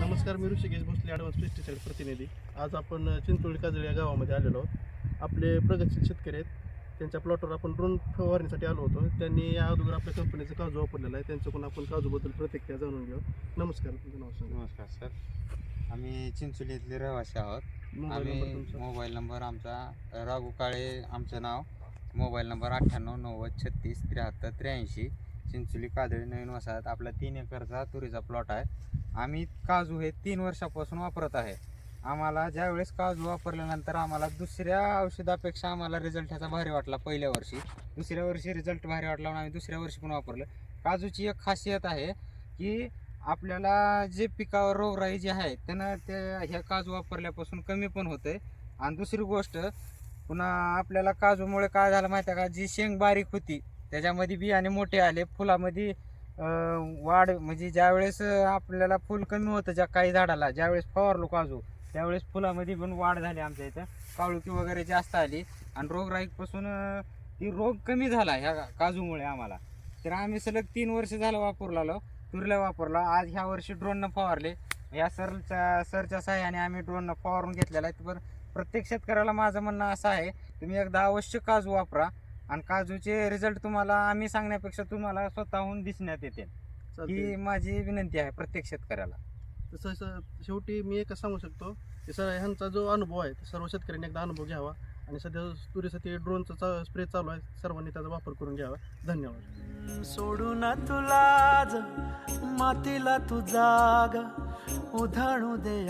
नमस्कार मी Rishikesh Bhosale advance pesticide प्रतिनिधी. आज आपण चिंचोळी काजळी या गावामध्ये आलेलो आहोत. आपले प्रगतशील शेतकरी आहेत. त्यांच्या प्लॉटवर आपण ड्रोन फवारणीसाठी आलो होतो. त्यांनी या अगोदर आपल्या कंपनीचं काजू वापरलेला आहे. त्यांच्याकडून आपण काजूबद्दल प्रतिक्रिया जाणून घेऊ. नमस्कार तुमचं नाव सांगा. नमस्कार सर. आम्ही चिंचोली इथले रहिवासी आहोत. मोबाईल नंबर आम्ही तुमचा. मोबाईल नंबर आमचा राघू काळे आमचं नाव. मोबाईल नंबर अठ्ठ्याण्णव नव्वद छत्तीस त्र्याहत्तर त्र्याऐंशी. चिंचोली कादळी नवीन वसाहत आपला तीन एकरचा तुरीचा प्लॉट आहे. आम्ही काजू हे तीन वर्षापासून वापरत आहे. आम्हाला ज्यावेळेस काजू वापरल्यानंतर आम्हाला दुसऱ्या औषधापेक्षा आम्हाला रिझल्ट ह्याचा भारी वाटला पहिल्या वर्षी. दुसऱ्या वर्षी रिझल्ट भारी वाटला म्हणून आम्ही दुसऱ्या वर्षी पण वापरलं. काजूची एक खासियत आहे की आपल्याला जे पिकावर रोगराई जी आहे त्यानं ते ह्या काजू वापरल्यापासून कमी पण होते आणि दुसरी गोष्ट पुन्हा आपल्याला काजूमुळे काय झालं माहिती आहे का? जी शेंग बारीक होती त्याच्यामध्ये बियाणे मोठे आले. फुलामध्ये वाढ म्हणजे ज्यावेळेस आपल्याला फुल कमी होतं ज्या काही झाडाला ज्यावेळेस फवारलो काजू त्यावेळेस फुलामध्ये पण वाढ झाली आमच्या इथं. काळुकी वगैरे जास्त आली. आणि रोगराईपासून ती रोग कमी झाला ह्या काजूमुळे आम्हाला. तर आम्ही सलग तीन वर्ष झालं वापरला आलो तुरला वापरला. आज ह्या वर्षी ड्रोननं फवारले. या सरच्या सरच्या सहाय्याने आम्ही ड्रोननं फवारून घेतलेला आहे. पण प्रत्येक शेतकऱ्याला माझं म्हणणं असं आहे तुम्ही एकदा अवश्य काजू वापरा. आणि काजूचे रिझल्ट तुम्हाला आम्ही सांगण्यापेक्षा तुम्हाला स्वतःहून दिसण्यात येते ही. माझी विनंती आहे प्रत्येक शेतकऱ्याला. तसं शेवटी मी एकच सांगू शकतो की सर ह्यांचा जो अनुभव आहे तो सर्व शेतकऱ्यांनी एकदा अनुभव घ्यावा आणि सध्या तुरीसाठी ड्रोनचा स्प्रे चालू आहे. सर्वांनी त्याचा वापर करून घ्यावा. धन्यवाद. सोडून तुला ज मातीला तू जाग उधाणू दे